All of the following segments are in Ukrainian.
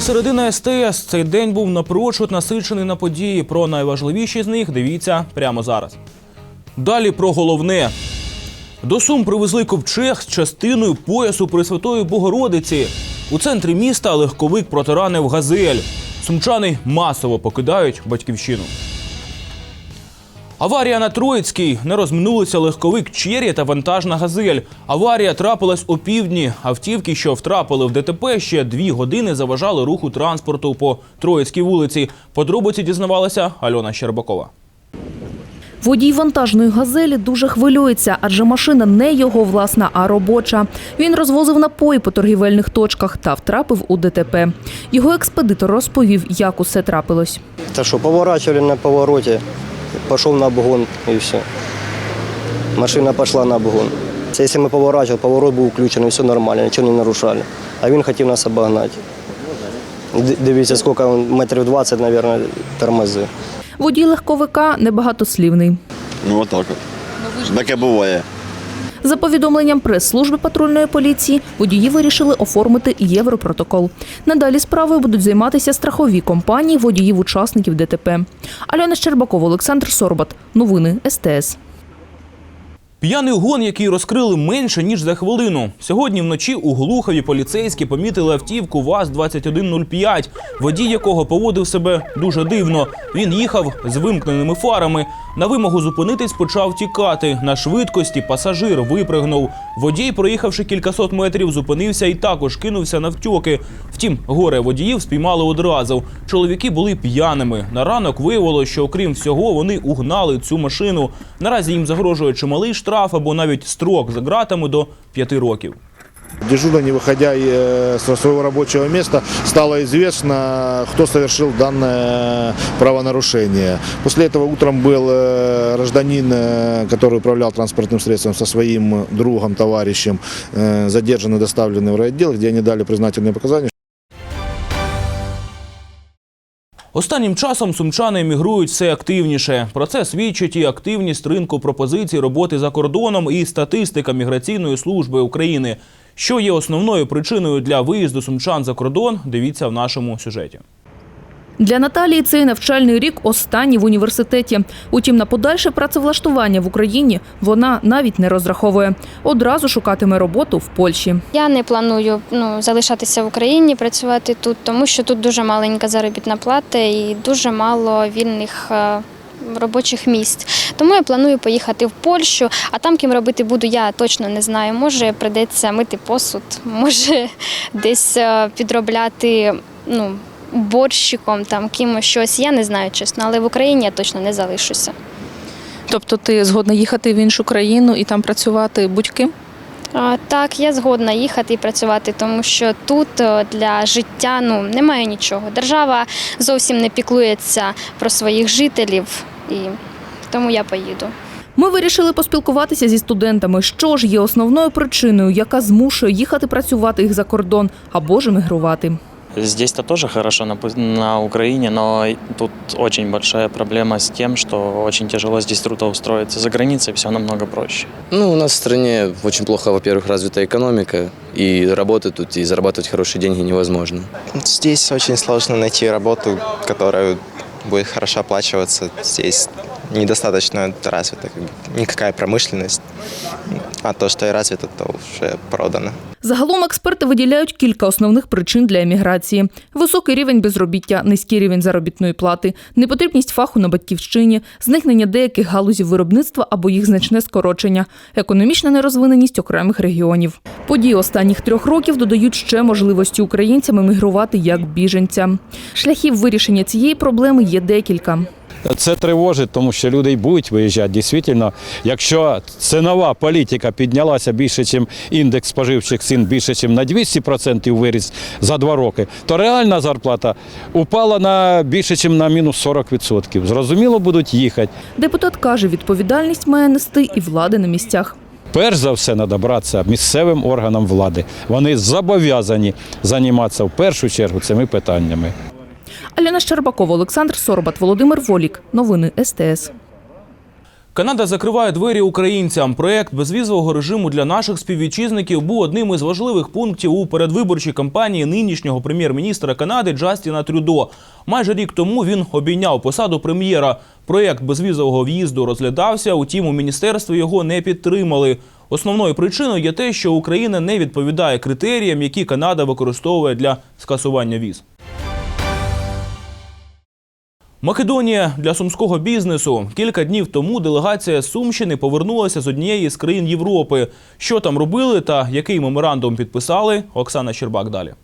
Новини середини СТС. Цей день був напрочуд насичений на події. Про найважливіші з них дивіться прямо зараз. Далі про головне. До Сум привезли ковчег з частиною поясу Пресвятої Богородиці. У центрі міста легковик протиранив газель. Сумчани масово покидають батьківщину. Аварія на Троїцькій. Не розминулися легковик Чері та вантажна газель. Аварія трапилась о півдні. Автівки, що втрапили в ДТП, ще дві години заважали руху транспорту по Троїцькій вулиці. Подробиці дізнавалася Альона Щербакова. Водій вантажної газелі дуже хвилюється, адже машина не його власна, а робоча. Він розвозив напої по торгівельних точках та втрапив у ДТП. Його експедитор розповів, як усе трапилось. Это что, поворачивали на повороте, пошел на обгон і все. Машина пішла на обгон. якщо ми поворачивали, поворот був включений, все нормально, нічого не нарушали. А він хотів нас обогнати. Дивіться, скільки метрів 20, мабуть, тормози. Водій легковика небагатослівний. Ну, отак от. Таке буває. За повідомленням прес-служби патрульної поліції, водії вирішили оформити європротокол. Надалі справою будуть займатися страхові компанії водіїв-учасників ДТП. Альона Щербакова, Олександр Сорбат. Новини СТС. П'яний гон, який розкрили менше ніж за хвилину. Сьогодні вночі у Глухові поліцейські помітили автівку ВАЗ-2105, водій якого поводив себе дуже дивно. Він їхав з вимкненими фарами. На вимогу зупинитись, почав тікати. На швидкості пасажир випригнув. Водій, проїхавши кількасот метрів, зупинився і також кинувся навтьоки. Втім, горе водіїв спіймали одразу. Чоловіки були п'яними. На ранок виявилося, що окрім всього вони угнали цю машину. Наразі їм загрожує чималий штраф або навіть строк за ґратами до п'яти років. Дежурно, не выходя э, со своего рабочего места, стало известно, кто совершил данное правонарушение. После этого утром был э, гражданин, э, который управлял транспортным средством со своим другом, товарищем, задержан и доставлены в райотдел, где они дали признательные показания, Останнім часом сумчани емігрують все активніше. Про це свідчить і активність ринку пропозицій роботи за кордоном і статистика міграційної служби України. Що є основною причиною для виїзду сумчан за кордон? Дивіться в нашому сюжеті. Для Наталії цей навчальний рік останній в університеті. Утім, на подальше працевлаштування в Україні вона навіть не розраховує. Одразу шукатиме роботу в Польщі. Я не планую ну, залишатися в Україні, працювати тут, тому що тут дуже маленька заробітна плата і дуже мало вільних е, робочих місць. Тому я планую поїхати в Польщу, а там ким робити буду, я точно не знаю. Може, прийдеться мити посуд, може десь е, підробляти ну, борщиком, там кимось щось. Я не знаю чесно, але в Україні я точно не залишуся. Тобто ти згодна їхати в іншу країну і там працювати будь-ким? А, Так, я згодна їхати і працювати, тому що тут е, для життя ну немає нічого. Держава зовсім не піклується про своїх жителів, і тому я поїду. Ми вирішили поспілкуватися зі студентами, що ж є основною причиною, яка змушує їхати працювати їх за кордон або ж емігрувати. Здесь-то тоже хорошо на, на Украине, но тут очень большая проблема с тем, что очень тяжело здесь трудоустроиться. За границей все намного проще. Ну, у нас в стране очень плохо, во-первых, развита экономика, и работать тут и зарабатывать хорошие деньги невозможно. Здесь очень сложно найти работу, которая будет хорошо оплачиваться. Здесь недостаточно развита никакая промышленность. А то, что и развито, то уже продано. Загалом експерти виділяють кілька основних причин для еміграції: високий рівень безробіття, низький рівень заробітної плати, непотрібність фаху на батьківщині, зникнення деяких галузів виробництва або їх значне скорочення, економічна нерозвиненість окремих регіонів. Події останніх трьох років додають ще можливості українцям емігрувати як біженцям. Шляхів вирішення цієї проблеми є декілька. Це тривожить, тому що люди й будуть виїжджати. Дійсно, якщо цінова політика піднялася більше, ніж індекс споживчих цін більше, ніж на 200% виріс за два роки, то реальна зарплата упала на більше, ніж на мінус 40%. Зрозуміло, будуть їхати. Депутат каже, відповідальність має нести і влади на місцях. Перш за все, треба братися місцевим органам влади. Вони зобов'язані займатися в першу чергу цими питаннями. Альона Щербакова, Олександр Сорбат, Володимир Волік. Новини СТС. Канада закриває двері українцям. Проект безвізового режиму для наших співвітчизників був одним із важливих пунктів у передвиборчій кампанії нинішнього прем'єр-міністра Канади Джастіна Трюдо. Майже рік тому він обійняв посаду прем'єра. Проект безвізового в'їзду розглядався, утім у міністерстві його не підтримали. Основною причиною є те, що Україна не відповідає критеріям, які Канада використовує для скасування віз. Македонія для сумського бізнесу. Кілька днів тому делегація Сумщини повернулася з однієї з країн Європи. Що там робили та який меморандум підписали? Оксана Щербак далі.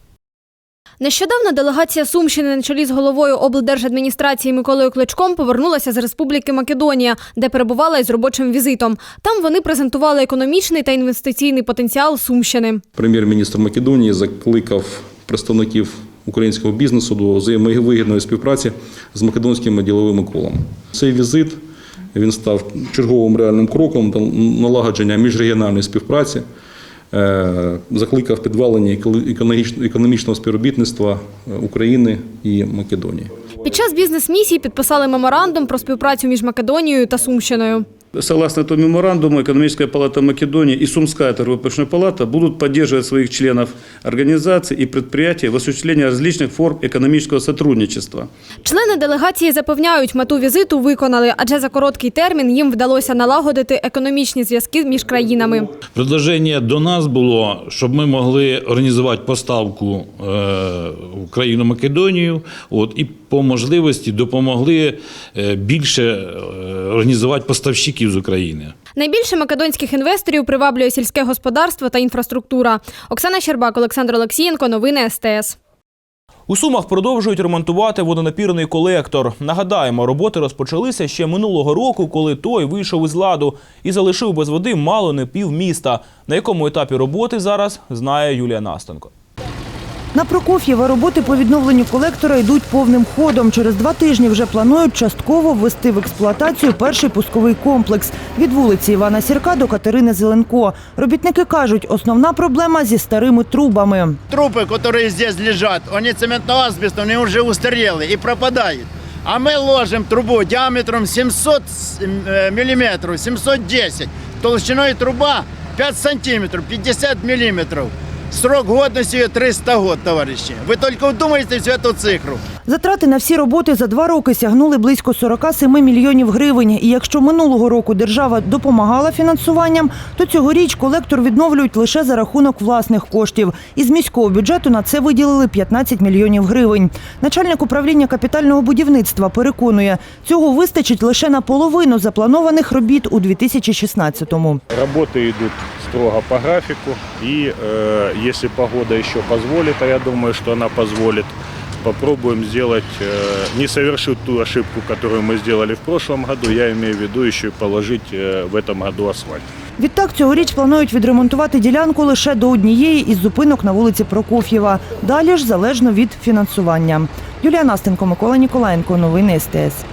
Нещодавно делегація Сумщини на чолі з головою облдержадміністрації Миколою Кличком повернулася з Республіки Македонія, де перебувала із робочим візитом. Там вони презентували економічний та інвестиційний потенціал Сумщини. Прем'єр-міністр Македонії закликав представників українського бізнесу до взаємовигідної співпраці з македонськими діловими колами. Цей візит він став черговим реальним кроком до налагодження міжрегіональної співпраці, е, закликав підвалення економічного співробітництва України і Македонії. Під час бізнес-місії підписали меморандум про співпрацю між Македонією та Сумщиною. Согласно этому меморандуму, Экономическая палата Македонии и Сумская торгово-промышленная палата будут поддерживать своих членов организаций и предприятий в осуществлении различных форм экономического сотрудничества. Члени делегації запевняють, мету візиту виконали, адже за короткий термін їм вдалося налагодити економічні зв'язки між країнами. Предложення до нас було, щоб ми могли організувати поставку е, в країну Македонію, от і по можливості допомогли е, більше е, організувати поставщиків з України. Найбільше македонських інвесторів приваблює сільське господарство та інфраструктура. Оксана Щербак, Олександр Олексієнко, новини СТС. У Сумах продовжують ремонтувати водонапірний колектор. Нагадаємо, роботи розпочалися ще минулого року, коли той вийшов із ладу і залишив без води мало не пів міста. На якому етапі роботи зараз знає Юлія Настенко. На Прокоф'єва роботи по відновленню колектора йдуть повним ходом. Через два тижні вже планують частково ввести в експлуатацію перший пусковий комплекс від вулиці Івана Сірка до Катерини Зеленко. Робітники кажуть, основна проблема зі старими трубами. Трупы, которые здесь лежат, они цементно-асбестные, они уже устарелые и пропадают. А мы ложим трубу диаметром 700 э, миллиметров, 710. Толщиной труба 5 сантиметров, 50 миллиметров. Срок годности ее 300 год, товарищи. Вы только вдумайтесь в эту цифру. Затрати на всі роботи за два роки сягнули близько 47 мільйонів гривень. І якщо минулого року держава допомагала фінансуванням, то цьогоріч колектор відновлюють лише за рахунок власних коштів. Із міського бюджету на це виділили 15 мільйонів гривень. Начальник управління капітального будівництва переконує, цього вистачить лише на половину запланованих робіт у 2016-му. Работы идут строго по графику, и э, если погода еще позволит, а я думаю, что она позволит, попробуем сделать, э, не совершить ту ошибку, которую мы сделали в прошлом году, я имею в виду еще и положить э, в этом году асфальт. Відтак цьогоріч планують відремонтувати ділянку лише до однієї із зупинок на вулиці Прокоф'єва. Далі ж залежно від фінансування. Юлія Настенко, Микола Ніколаєнко. Новини СТС.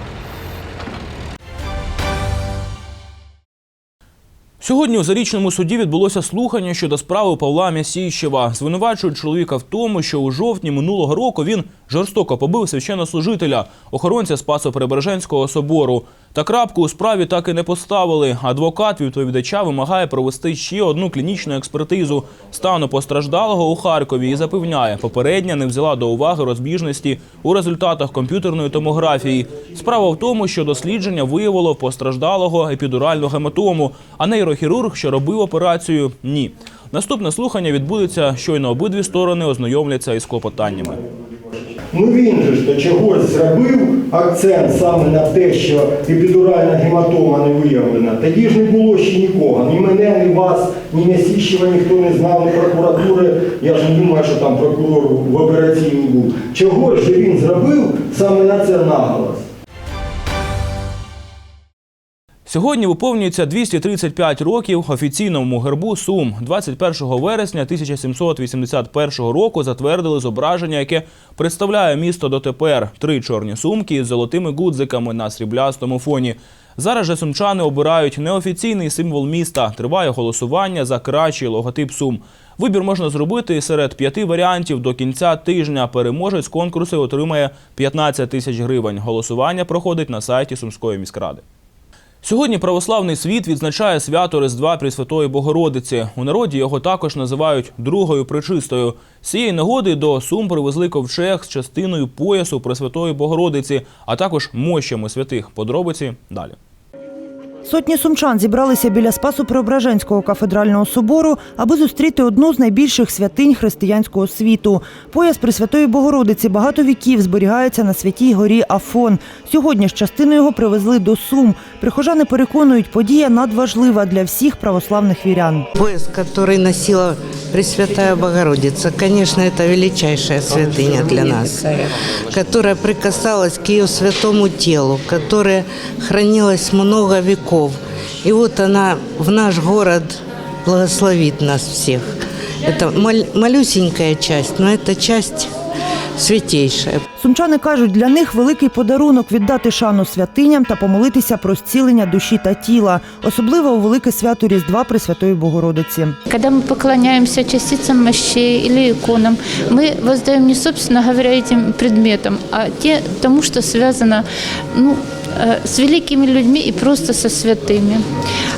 Сьогодні у зарічному суді відбулося слухання щодо справи Павла М'ясійщева. Звинувачують чоловіка в тому, що у жовтні минулого року він жорстоко побив священнослужителя, охоронця Спасо-Преображенського собору. Та крапку у справі так і не поставили. Адвокат відповідача вимагає провести ще одну клінічну експертизу стану постраждалого у Харкові і запевняє, попередня не взяла до уваги розбіжності у результатах комп'ютерної томографії. Справа в тому, що дослідження виявило постраждалого епідуральну гематому, а нейрохірург, що робив операцію, ні. Наступне слухання відбудеться щойно обидві сторони ознайомляться із клопотаннями. Ну він же ж то чогось зробив акцент саме на те, що епідуральна гематома не виявлена. Тоді ж не було ще нікого. Ні мене, ні вас, ні М'ясіщева ніхто не знав, ні прокуратури. Я ж не думаю, що там прокурор в операційній був. Чогось же він зробив саме на це наголос? Сьогодні виповнюється 235 років офіційному гербу Сум. 21 вересня 1781 року затвердили зображення, яке представляє місто дотепер. Три чорні сумки із золотими гудзиками на сріблястому фоні. Зараз же сумчани обирають неофіційний символ міста. Триває голосування за кращий логотип Сум. Вибір можна зробити серед п'яти варіантів до кінця тижня. Переможець конкурсу отримає 15 тисяч гривень. Голосування проходить на сайті Сумської міськради. Сьогодні православний світ відзначає свято Різдва Пресвятої Богородиці. У народі його також називають другою причистою. З цієї нагоди до Сум привезли ковчег з частиною поясу Пресвятої Богородиці, а також мощами святих. Подробиці далі. Сотні сумчан зібралися біля Спасо-Преображенського кафедрального собору, аби зустріти одну з найбільших святинь християнського світу. Пояс Пресвятої Богородиці багато віків зберігається на святій горі Афон. Сьогодні ж частину його привезли до Сум. Прихожани переконують, подія надважлива для всіх православних вірян. Пояс, который носила Пресвятая Богородица, конечно, это величайшая святыня для нас, которая прикасалась к ее святому телу, которая хранилась много веков. И вот она в наш город благословит нас всех. Это мал- малюсенькая часть, но это часть святейшая. Сумчани кажуть, для них великий подарунок віддати шану святиням та помолитися про зцілення душі та тіла, особливо у велике свято Різдва Пресвятої Богородиці. Когда мы поклоняемся частицам мощей или иконам, мы воздаем не, собственно говоря, этим предметам, а те, тому, что связано ну, э, с великими людьми и просто со святыми.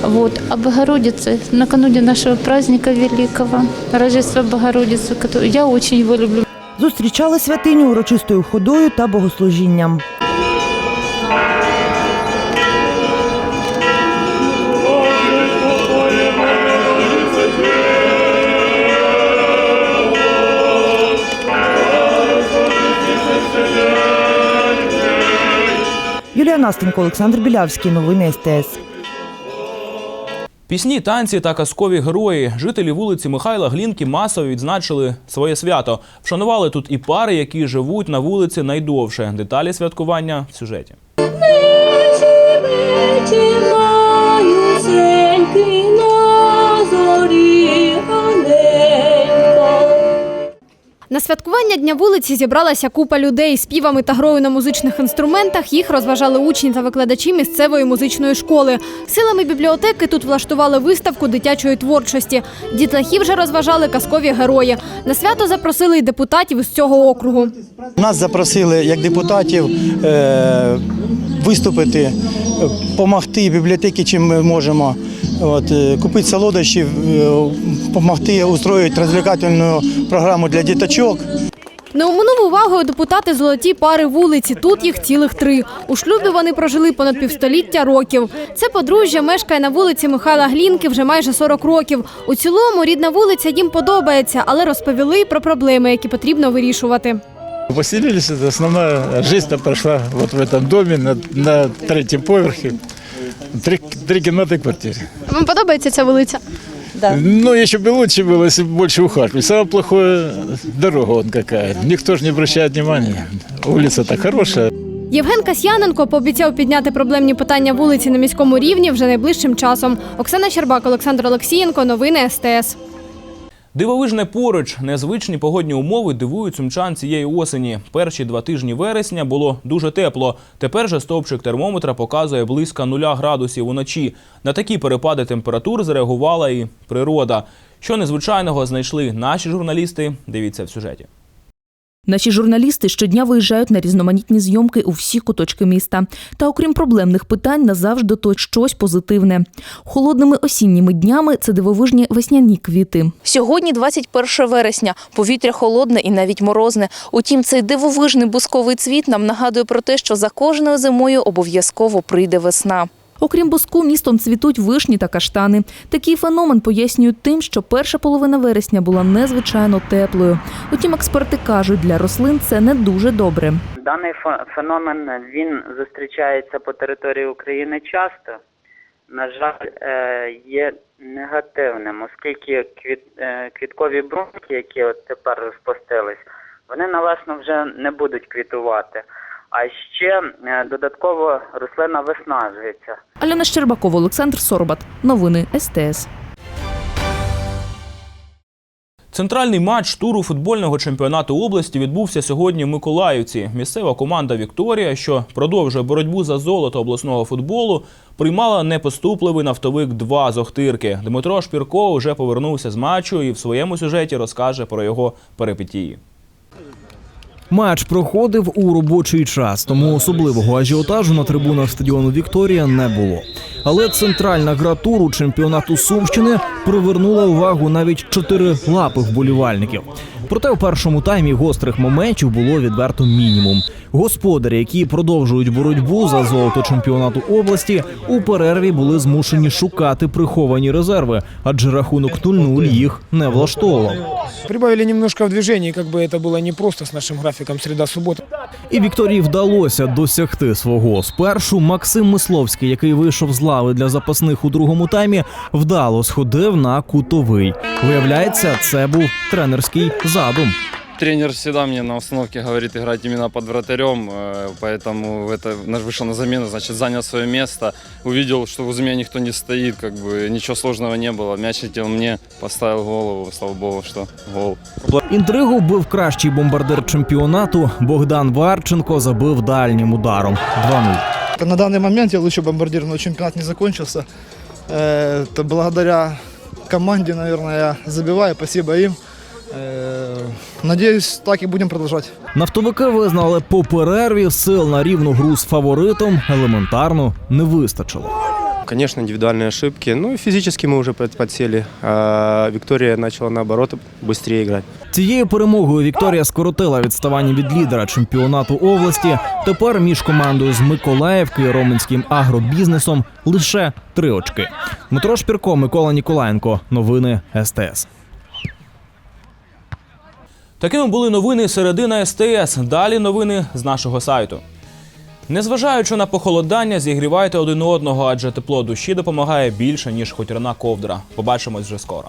Вот. А Богородица, накануне нашего праздника великого, Рождества Богородицы, который, я очень его люблю. Зустрічали святиню урочистою ходою та богослужінням. Юлія Настенко, Олександр Білявський. Новини СТС. Пісні, танці та казкові герої. Жителі вулиці Михайла Глінки масово відзначили своє свято. Вшанували тут і пари, які живуть на вулиці найдовше. Деталі святкування в сюжеті. На святкування Дня вулиці зібралася купа людей співами та грою на музичних інструментах. Їх розважали учні та викладачі місцевої музичної школи. Силами бібліотеки тут влаштували виставку дитячої творчості. Дітлахів же розважали казкові герої. На свято запросили й депутатів із цього округу. Нас запросили як депутатів е, виступити, допомогти бібліотеки, чим ми можемо. От, е, купити солодощів, допомогти устроїти розвлекательну програму для діточок. Не оминув увагою депутати золоті пари вулиці. Тут їх цілих три. У шлюбі вони прожили понад півстоліття років. Це подружжя мешкає на вулиці Михайла Глінки вже майже 40 років. У цілому рідна вулиця їм подобається, але розповіли про проблеми, які потрібно вирішувати. Поселились, это основная жизнь прошла вот в этом доме на, на третьем поверхе. Три, три комнаты квартиры. Вам подобається ця вулиця? Ну, еще бы лучше было, если бы больше ухаживали. Самое плохое дорога он какая. Никто же не обращает внимания. Улица-то хорошая. Євген Касьяненко пообіцяв підняти проблемні питання вулиці на міському рівні вже найближчим часом. Оксана Щербак, Олександр Олексієнко. Новини СТС. Дивовижне поруч, незвичні погодні умови дивують сумчан цієї осені. Перші два тижні вересня було дуже тепло. Тепер же стовпчик термометра показує близько нуля градусів уночі. На такі перепади температур зреагувала і природа. Що незвичайного знайшли наші журналісти? Дивіться в сюжеті. Наші журналісти щодня виїжджають на різноманітні зйомки у всі куточки міста. Та окрім проблемних питань, назавжди то щось позитивне. Холодними осінніми днями це дивовижні весняні квіти. Сьогодні 21 вересня. Повітря холодне і навіть морозне. Утім, цей дивовижний бусковий цвіт нам нагадує про те, що за кожною зимою обов'язково прийде весна. Окрім буску, містом цвітуть вишні та каштани. Такий феномен пояснюють тим, що перша половина вересня була незвичайно теплою. Утім, експерти кажуть, для рослин це не дуже добре. Даний фе- феномен він зустрічається по території України часто. На жаль, е, є негативним, оскільки квіт, е, квіткові бруньки, які от тепер розпустились, вони налесно вже не будуть квітувати. А ще е, додатково рослина виснажується. Альона Щербакова, Олександр Сорбат. Новини СТС. Центральний матч туру футбольного чемпіонату області відбувся сьогодні в Миколаївці. Місцева команда Вікторія, що продовжує боротьбу за золото обласного футболу, приймала непоступливий нафтовик 2 з Охтирки. Дмитро Шпірко вже повернувся з матчу і в своєму сюжеті розкаже про його перипетії. Матч проходив у робочий час, тому особливого ажіотажу на трибунах стадіону Вікторія не було. Але центральна гра туру чемпіонату Сумщини привернула увагу навіть чотири лапи вболівальників. Проте у першому таймі гострих моментів було відверто мінімум. Господарі, які продовжують боротьбу за золото чемпіонату області, у перерві були змушені шукати приховані резерви, адже рахунок 0-0 їх не влаштовував. Прибавили немножко в движении, как бы это было непросто с нашим графиком середа субота. І Вікторії вдалося досягти свого. Спершу Максим Мисловський, який вийшов з лави для запасних у другому таймі, вдало сходив на кутовий. Виявляється, це був тренерський задум. Тренер всегда мне на установке говорит играть именно под вратарем, э, поэтому это наш вышел на замену, значит, занял свое место, увидел, что возле меня никто не стоит, как бы ничего сложного не было. Мяч летел мне, поставил голову, слава богу, что гол. Інтригу вбив кращий бомбардир чемпіонату. Богдан Варченко забив дальнім ударом 2-0. На данный момент я лучший бомбардир, но чемпионат не закончился. Э, Это благодаря команде, наверное, я забиваю. Спасибо им. Э, Надеюсь, так и будем продолжать. Нафтовики визнали по перерві сил на рівну гру з фаворитом елементарно не вистачило. Конечно, индивидуальные ошибки. Ну и физически мы уже под- подсели. А Виктория начала наоборот быстрее играть. Цією перемогою Вікторія скоротила відставання від лідера чемпіонату області. Тепер між командою з Миколаївки і Роменським агробізнесом лише три очки. Дмитро Шпірко, Микола Ніколаєнко. Новини СТС. Такими були новини середина СТС. Далі новини з нашого сайту. Незважаючи на похолодання, зігрівайте один одного, адже тепло душі допомагає більше, ніж хоть ковдра. Побачимось вже скоро.